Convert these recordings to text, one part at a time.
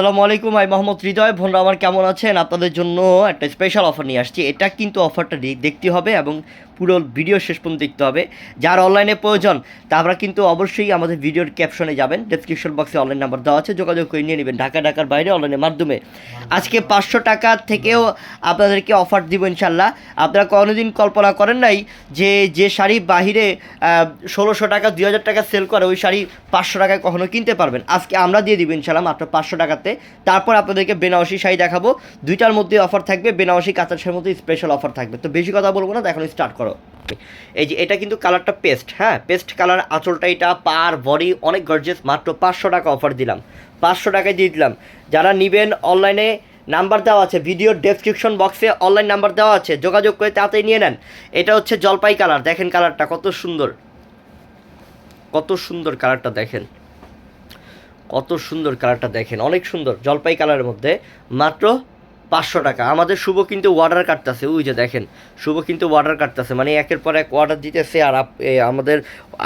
আসসালামু আলাইকুম আই মোহাম্মদ হৃদয়। বোনরা আমার কেমন আছেন? আপনাদের জন্য একটা স্পেশাল অফার নিয়ে আসছি। এটা কিন্তু অফারটা দেখতে হবে এবং পুরো ভিডিও শেষ পর্যন্ত দেখতে হবে। যার অনলাইনে প্রয়োজন তারা কিন্তু অবশ্যই আমাদের ভিডিওর ক্যাপশনে যাবেন। ডেসক্রিপশন বক্সে অনলাইন নাম্বার দেওয়া আছে, যোগাযোগ করে নিয়ে নেবেন ঢাকা, ঢাকার বাইরে অনলাইনের মাধ্যমে। আজকে পাঁচশো টাকা থেকেও আপনাদেরকে অফার দিব ইনশাল্লাহ আপনারা কোনোদিন কল্পনা করেন নাই যে যে শাড়ি বাহিরে ষোলোশো টাকা, দুই হাজার টাকা সেল করে, ওই শাড়ি পাঁচশো টাকায় কখনো কিনতে পারবেন। আজকে আমরা দিয়ে দিব ইনশাল্লাহ মাত্র পাঁচশো টাকাতে। তারপর আপনাদেরকে বেনারসি শাড়ি দেখাবো। দুইটার মধ্যে অফার থাকবে, বেনারসি, কাতার শাড়ির মধ্যে স্পেশাল অফার থাকবে। তো বেশি কথা বলব না এখন স্টার্ট করো। এই যে এটা কিন্তু কালারটা পেস্ট হ্যাঁ? পেস্ট কালার আঁচলটা এটা পার বডি অনেক গর্জেস মাত্র পাঁচশো টাকা অফার দিলাম। পাঁচশো টাকায় দিয়ে দিলাম। যারা নেবেন অনলাইনে নাম্বার দেওয়া আছে ভিডিওর ডেসক্রিপশন বক্সে অনলাইন নাম্বার দেওয়া আছে, যোগাযোগ করে তাড়াতাড়ি নিয়ে নেন। এটা হচ্ছে জলপাই কালার, দেখেন কালারটা কত সুন্দর। কত সুন্দর কালারটা দেখেন। কত সুন্দর কালারটা দেখেন, অনেক সুন্দর জলপাই কালারের মধ্যে। মাত্র পাঁচশো টাকা। আমাদের শুভ কিন্তু অর্ডার কাটতেছে, ওই যে দেখেন। শুভ কিন্তু অর্ডার কাটতেছে মানে একের পর এক অর্ডার দিতেছে আর আমাদের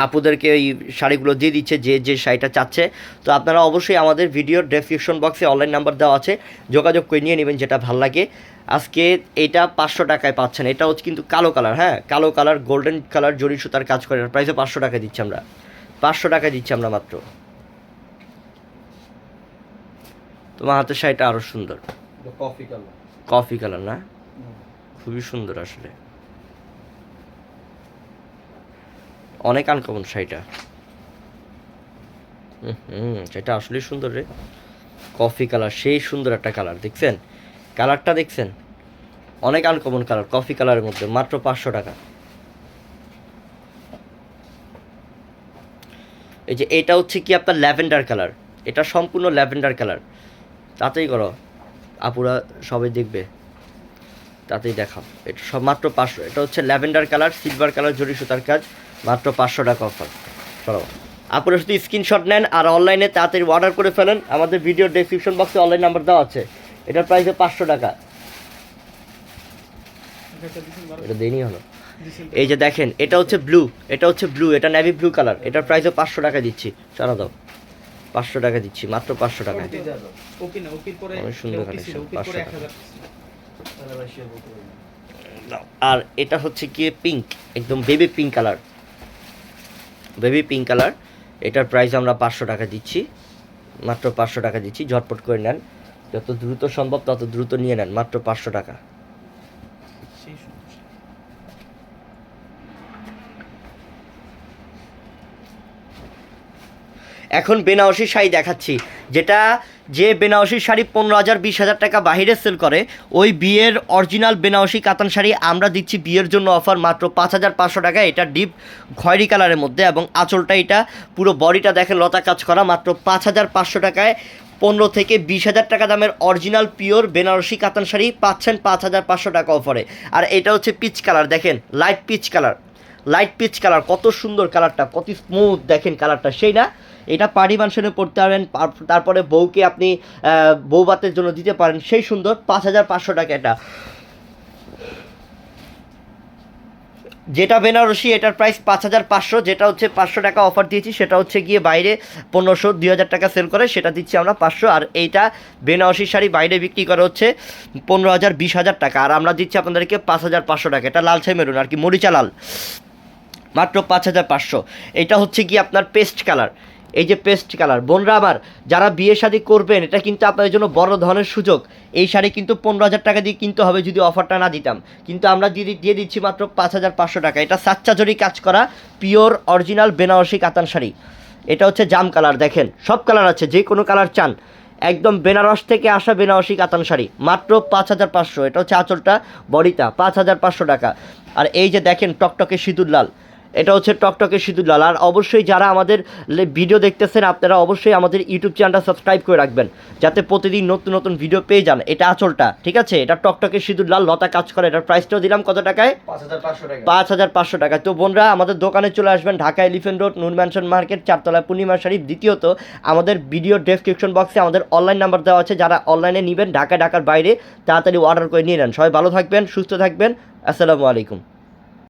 আপুদেরকে এই শাড়িগুলো দিয়ে দিচ্ছে যে যে শাড়িটা চাচ্ছে। তো আপনারা অবশ্যই আমাদের ভিডিওর ডেসক্রিপশন বক্সে অনলাইন নাম্বার দেওয়া আছে, যোগাযোগ করে নিয়ে নেবেন যেটা ভালো লাগে। আজকে এটা পাঁচশো টাকায় পাচ্ছেন, এটা হচ্ছে কিন্তু কালো কালার হ্যাঁ? কালো কালার গোল্ডেন কালার জরি সুতার কাজ করে প্রাইসে পাঁচশো টাকা দিচ্ছি আমরা। পাঁচশো টাকা দিচ্ছি আমরা মাত্র। তোমার হাতের শাড়িটা আরও সুন্দর। কফি কালার কফি কালার না? খুবই সুন্দর আসলে। অনেক আনকমন শাড়িটা হুম হুম সেটা আসলেই সুন্দর রে। কফি কালার সেই সুন্দর একটা কালার দেখছেন? কালারটা দেখছেন? অনেক আনকমন কালার কফি কালারের মধ্যে মাত্র পাঁচশো টাকা। এই যে এটা হচ্ছে কি আপনার ল্যাভেন্ডার কালার এটা সম্পূর্ণ ল্যাভেন্ডার কালার তাতেই করো। আপুরা সবাই দেখবে, তাতেই দেখাও এটা সব মাত্র পাঁচশো। এটা হচ্ছে ল্যাভেন্ডার কালার, সিলভার কালার, জরি সুতার কাজ, মাত্র পাঁচশো টাকা অফার। চলো। আপনারা শুধু স্ক্রিনশট নেন আর অনলাইনে তাড়াতাড়ি অর্ডার করে ফেলেন। আমাদের ভিডিও ডেসক্রিপশন বক্সে অনলাইন নাম্বার দেওয়া আছে। এটার প্রাইসে পাঁচশো টাকা। এটা দেনি হলো। এই যে দেখেন, এটা হচ্ছে ব্লু এটা হচ্ছে ব্লু এটা নেভি ব্লু কালার এটার প্রাইসও পাঁচশো টাকা দিচ্ছি। চালা দাও। পাঁচশো টাকা দিচ্ছি মাত্র পাঁচশো টাকায় ওপি না ওপির পরে অনেক সুন্দর ওপি ছিল, collection, ওপির পরে। 500 1000 আর এটা হচ্ছে কি পিঙ্ক একদম baby pink colour baby pink colour এটার প্রাইস আমরা পাঁচশো টাকা দিচ্ছি মাত্র পাঁচশো টাকা দিচ্ছি ঝটপট করে নেন। যত দ্রুত সম্ভব তত দ্রুত নিয়ে নেন মাত্র পাঁচশো টাকা। এখন বেনারসি শাড়ি দেখাচ্ছি, যেটা যে বেনারসি শাড়ি পনেরো হাজার, বিশ হাজার টাকা বাইরে সেল করে, ওই বিয়ের অরিজিনাল বেনারসি কাতান শাড়ি আমরা দিচ্ছি বিয়ের জন্য অফার মাত্র পাঁচ হাজার পাঁচশো টাকা, এটা ডিপ খয়েরি কালারের মধ্যে এবং আঁচলটা এটা পুরো বডিটা দেখেন লতা কাজ করা, মাত্র পাঁচ হাজার পাঁচশো টাকায় পনেরো থেকে বিশ হাজার টাকা দামের অরিজিনাল পিওর বেনারসি কাতান শাড়ি পাচ্ছেন পাঁচ হাজার পাঁচশো টাকা অফারে আর এটা হচ্ছে পিচ কালার দেখেন light peach colour light peach colour কত সুন্দর কালারটা কত স্মুথ দেখেন কালারটা সেই না? এটা পাড়ি মানসনে পড়তে পারেন পার- তারপরে বউকে আপনি আহ, বউবাতের জন্য দিতে পারেন। সেই সুন্দর পাঁচ হাজার পাঁচশো টাকা এটা। যেটা বেনারসি এটার প্রাইস পাঁচ হাজার পাঁচশো যেটা হচ্ছে পাঁচশো টাকা অফার দিয়েছি সেটা হচ্ছে গিয়ে বাইরে পনেরোশো দুই হাজার টাকা সেল করে সেটা দিচ্ছি আমরা পাঁচশো। আর এইটা বেনারসি শাড়ি বাইরে বিক্রি করা হচ্ছে পনেরো হাজার বিশ হাজার টাকা। আর আমরা দিচ্ছি আপনাদেরকে পাঁচ হাজার পাঁচশো টাকা। এটা লাল ছাই মেরুন আর কি মরিচা লাল। মাত্র পাঁচ হাজার পাঁচশো। এটা হচ্ছে কি আপনার পেস্ট কালার এই যে পেস্ট কালার বোনরা আমার যারা বিয়ে শাদি করবেন, এটা কিন্তু আপনাদের জন্য বড় ধরনের সুযোগ। এই শাড়ি কিন্তু পনেরো হাজার টাকা দিয়ে কিনতে হবে যদি অফারটা না দিতাম। কিন্তু আমরা দিয়ে দিয়ে দিচ্ছি মাত্র পাঁচ হাজার পাঁচশো টাকা। এটা সাচ্চা জরি কাজ করা পিওর অরিজিনাল বেনারসি, কাতান শাড়ি। এটা হচ্ছে জাম কালার দেখেন, সব কালার আছে, যে কোনো কালার চান। একদম বেনারস থেকে আসা বেনারসি, কাতান শাড়ি। মাত্র পাঁচ হাজার পাঁচশো। এটা হচ্ছে আঁচলটা, বডিটা, পাঁচ হাজার পাঁচশো টাকা। আর এই যে দেখেন টকটকে সিঁদুর লাল। এটা হচ্ছে টকটকে সিঁদুর লাল আর অবশ্যই যারা আমাদের ভিডিও দেখতেছেন আপনারা অবশ্যই আমাদের ইউটিউব চ্যানেলটা সাবস্ক্রাইব করে রাখবেন যাতে প্রতিদিন নতুন নতুন ভিডিও পেয়ে যান। এটা আঁচলটা ঠিক আছে? এটা টকটকে সিঁদুর লাল লতা কাজ করে। এটার প্রাইসটাও দিলাম কত টাকায়? পাঁচ হাজার পাঁচশো টাকা। তো বোনরা আমাদের দোকানে চলে আসবেন Dhaka elephant road Noon mansion market চারতলা পূর্ণিমা শরীফ দ্বিতীয়ত আমাদের ভিডিও ডেসক্রিপশন বক্সে আমাদের অনলাইন নাম্বার দেওয়া আছে। যারা অনলাইনে নেবেন ঢাকা ঢাকার বাইরে তাড়াতাড়ি অর্ডার করে নিয়ে নেন। সবাই ভালো থাকবেন সুস্থ থাকবেন। আসসালামু আলাইকুম।